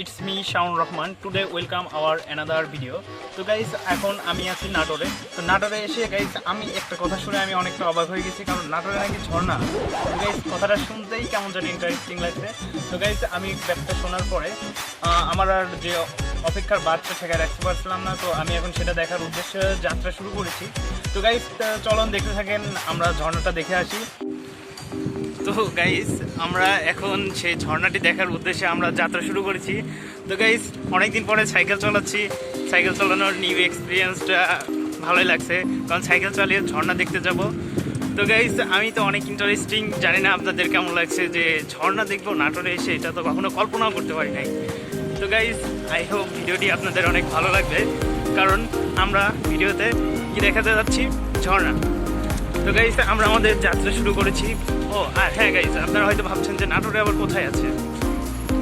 It's me Shaon Rahman. Today welcome our another video তো guys এখন আমি আছি নাটোরে। তো নাটোরে এসে গাইস আমি একটা কথা শুনে আমি অনেকটা অবাক হয়ে গেছি, কারণ নাটোরে নাকি ঝর্ণা তো গাইস কথাটা শুনতেই কেমন জানি ইন্টারেস্টিং লাগছে। তো গাইস আমি ব্যাপারটা শোনার পরে আমার আর যে অপেক্ষার বাদটা সেখানে রাখতে পারছিলাম না, তো আমি এখন সেটা দেখার উদ্দেশ্যে যাত্রা শুরু করেছি। তো গাইস চলন দেখতে থাকেন, আমরা ঝর্ণাটা দেখে আসি। তো গাইস আমরা এখন সেই ঝর্ণাটি দেখার উদ্দেশ্যে আমরা যাত্রা শুরু করেছি। তো গাইস অনেকদিন পরে সাইকেল চালাচ্ছি। সাইকেল চালানোর নিউ এক্সপিরিয়েন্সটা ভালোই লাগছে। কারণ সাইকেল চালিয়ে ঝর্ণা দেখতে যাব। তো গাইস আমি তো অনেক ইন্টারেস্টিং জানি না আপনাদের কেমন লাগছে যে ঝর্ণা দেখব, নাটোরে এসে এটা তো কখনো কল্পনাও করতে পারি নাই। তো গাইস আই হোপ ভিডিওটি আপনাদের অনেক ভালো লাগবে। কারণ আমরা ভিডিওতে কি দেখাতে যাচ্ছি? ঝর্ণা। তো গাইস আমরা আমাদের যাত্রা শুরু করেছি। ও হ্যাঁ গাইস আপনারা হয়তো ভাবছেন যে নাটোরে আবার কোথায় আছে?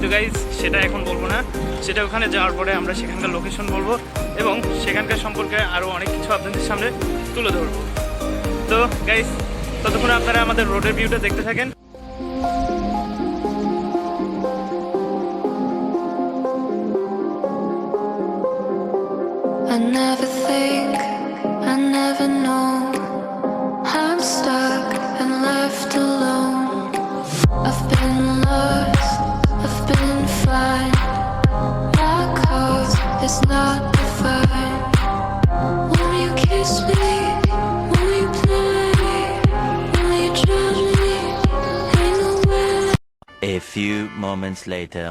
তো গাইস সেটা এখন বলব না। সেটা ওখানে যাওয়ার পরে আমরা সেখানকার লোকেশন বলব এবং সেখানকার সম্পর্কে আরও অনেক কিছু আপনাদের সামনে তুলে ধরবো। তো গাইস ততক্ষণ আপনারা আমাদের রোডের ভিউটা দেখতে থাকেন। I never think, few moments later.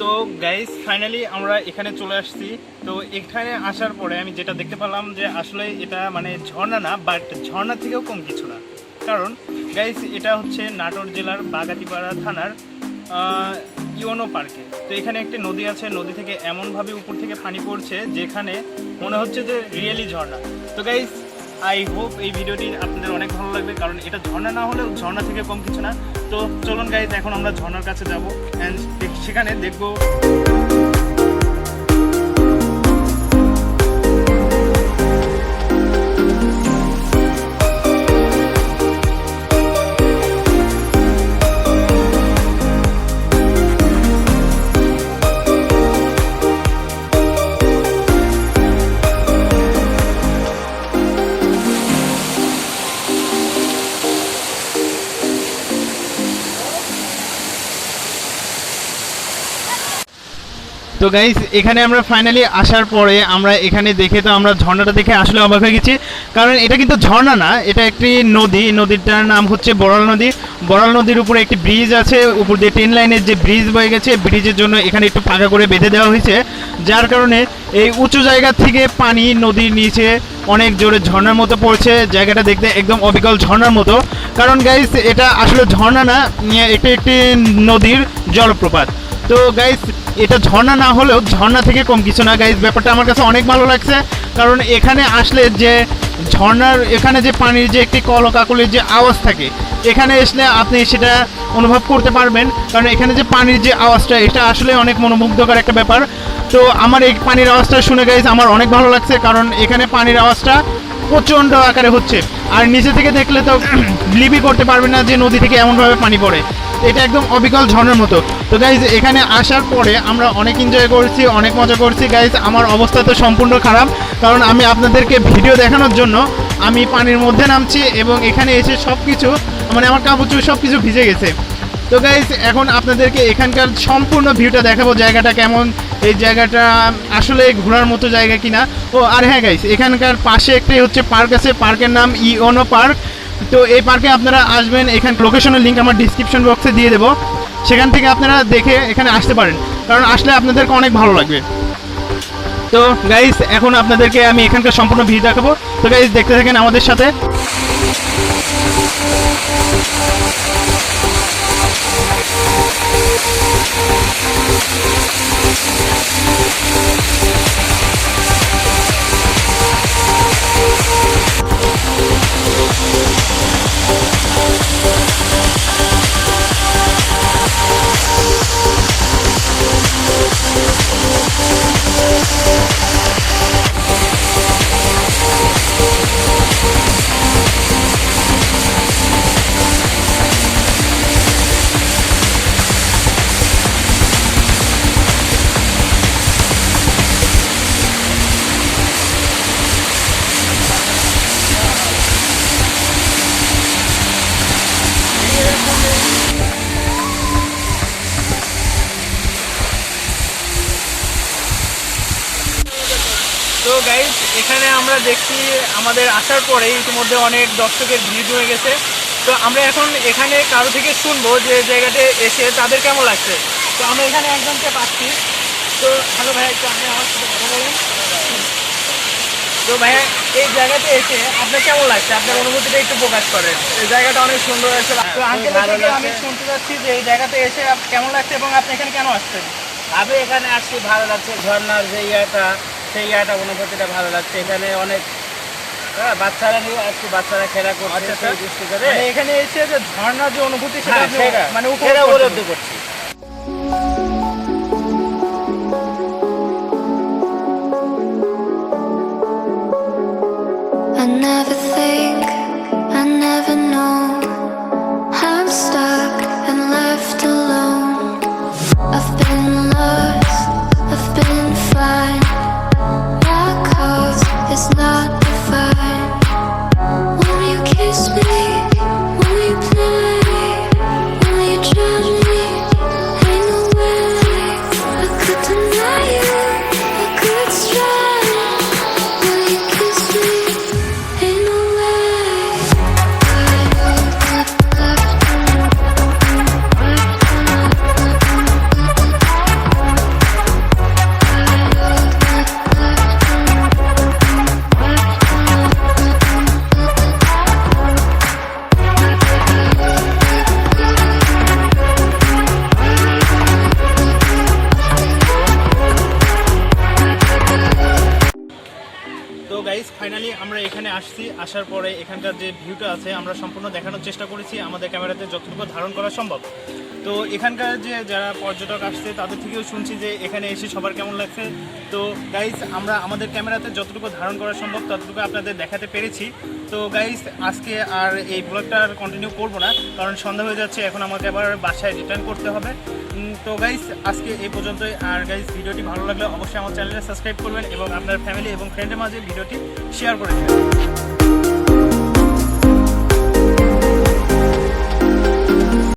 তো গাইস ফাইনালি আমরা এখানে চলে আসছি। তো এখানে আসার পরে আমি যেটা দেখতে পেলাম যে আসলে এটা মানে ঝর্ণা না বাট ঝর্ণা থেকেও কম কিছু না। কারণ গাইস এটা হচ্ছে নাটোর জেলার বাগাতিপাড়া থানার ইওনো পার্কে। তো এখানে একটি নদী আছে, নদী থেকে এমনভাবে উপর থেকে পানি পড়ছে যেখানে মনে হচ্ছে যে রিয়েলি ঝর্ণা। তো গাইস আই হোপ এই ভিডিওটি আপনাদের অনেক ভালো লাগবে, কারণ এটা ঝর্ণা না হলেও ঝর্ণা থেকে কম কিছু না। তো চলুন গাইজ এখন আমরা ঝর্ণার কাছে যাব অ্যান্ড সেখানে দেখব। তো গাইস এখানে আমরা ফাইনালি আসার পরে আমরা এখানে দেখে তো আমরা ঝর্ণাটা দেখে আসলে অবাক হয়ে গেছি। কারণ এটা কিন্তু ঝর্ণা না, এটা একটি নদী। নদীটার নাম হচ্ছে বড়াল নদী। বড়াল নদীর উপরে একটি ব্রিজ আছে, উপর দিয়ে ট্রেন লাইনের যে ব্রিজ বয়ে গেছে ব্রিজের জন্য এখানে একটু ফাঁকা করে বেঁধে দেওয়া হয়েছে। যার কারণে এই উঁচু জায়গা থেকে পানি নদীর নিচে অনেক জোরে ঝর্ণার মতো পড়ছে। জায়গাটা দেখতে একদম অবিকল ঝর্ণার মতো। কারণ গাইস এটা আসলে ঝর্ণা না এটা একটি নদীর জলপ্রপাত। তো গাইস এটা ঝর্ণা না হলেও ঝর্ণা থেকে কম কিছু না গাইস ব্যাপারটা আমার কাছে অনেক ভালো লাগছে। কারণ এখানে আসলে যে ঝর্ণার, এখানে যে পানির যে একটি কলকাকলির যে আওয়াজ থাকে, এখানে আসলে আপনি সেটা অনুভব করতে পারবেন। কারণ এখানে যে পানির যে আওয়াজটা, এটা আসলে অনেক মনোমুগ্ধকর একটা ব্যাপার। তো আমার এই পানির আওয়াজটা শুনে গাইস আমার অনেক ভালো লাগছে। কারণ এখানে পানির আওয়াজটা প্রচণ্ড আকারে হচ্ছে। আর নিচে থেকে দেখলে তো বিলিভই করতে পারবে না যে নদী থেকে এমনভাবে পানি পড়ে। এটা একদম অবিকল ঝর্ণার মতো। তো গাইজ এখানে আসার পরে আমরা অনেক এনজয় করছি, অনেক মজা করছি। গাইজ আমার অবস্থা তো সম্পূর্ণ খারাপ। কারণ আমি আপনাদেরকে ভিডিও দেখানোর জন্য আমি পানির মধ্যে নামছি এবং এখানে এসে সব কিছু মানে আমার কাপড় সব কিছু ভিজে গেছে। তো গাইজ এখন আপনাদেরকে এখানকার সম্পূর্ণ ভিউটা দেখাবো, জায়গাটা কেমন? এই জায়গাটা আসলে ঘোরার মতো জায়গা কিনা? ও, আর হ্যাঁ গাইজ এখানকার পাশে একটি হচ্ছে পার্ক আছে। পার্কের নাম ইওনো পার্ক তো এই পার্কে আপনারা আসবেন, এখান লোকেশনের লিঙ্ক আমার ডিসক্রিপশন বক্সে দিয়ে দেবো। সেখান থেকে আপনারা দেখে এখানে আসতে পারেন, কারণ আসলে আপনাদেরকে অনেক ভালো লাগবে। তো গাইজ এখন আপনাদেরকে আমি এখানকার সম্পূর্ণ ভিড় দেখাবো। তো গাইজ দেখতে থাকেন আমাদের সাথে। এখানে আমরা দেখছি আমাদের আসার পরে ইতিমধ্যে অনেক দর্শকের ভিড় হয়ে গেছে। তো আমরা এখন এখানে কারও থেকে শুনব যে জায়গাতে এসে তাদের কেমন লাগছে। তো আমরা এখানে একজনকে পাচ্ছি। তো হ্যালো ভাই একটু আপনি আমার সাথে কথা বলেন। তো ভাইয়া এই জায়গাতে এসে আপনার কেমন লাগছে? আপনার অনুভূতিটা একটু প্রকাশ করেন। এই জায়গাটা অনেক সুন্দর আছে তো আঙ্কেল থেকে আমি শুনতে চাচ্ছি যে এই জায়গাতে এসে কেমন লাগছে এবং আপনি এখানে কেন আসছেন? আমি এখানে আসছি ভালো লাগছে ঝর্নার যে ইয়েটা। সেই ইয়েটা অনুভূতিটা ভালো লাগছে। এখানে অনেক হ্যাঁ বাচ্চারা নিয়ে আসছি বাচ্চারা খেলা করছে আচ্ছা, আচ্ছা। মানে এখানে এসে যে ঝর্ণার যে অনুভূতি সেটা হ্যাঁ মানে উপলব্ধি করছি। আসছি, আসার পরে এখানকার যে ভিউটা আছে, আমরা সম্পূর্ণ দেখানোর চেষ্টা করেছি। আমাদের ক্যামেরাতে যতটুকু ধারণ করা সম্ভব। তো এখানকার যে যারা পর্যটক আসছে, তাদের থেকেও শুনছি যে এখানে এসে সবার কেমন লাগছে। তো গাইজ আমরা আমাদের ক্যামেরাতে যতটুকু ধারণ করা সম্ভব, ততটুকু আপনাদের দেখাতে পেরেছি। তো গাইজ আজকে আর এই ব্লগটা আর কন্টিনিউ করব না, কারণ সন্ধ্যা হয়ে যাচ্ছে, এখন আমাকে আবার বাসায় রিটার্ন করতে হবে। তো গাইজ আজকে এই পর্যন্তই, আর গাইজ ভিডিওটি ভালো লাগলে অবশ্যই আমার চ্যানেলে সাবস্ক্রাইব করবেন এবং আপনার ফ্যামিলি এবং ফ্রেন্ডের মাঝে ভিডিওটি শেয়ার করে দেবেন।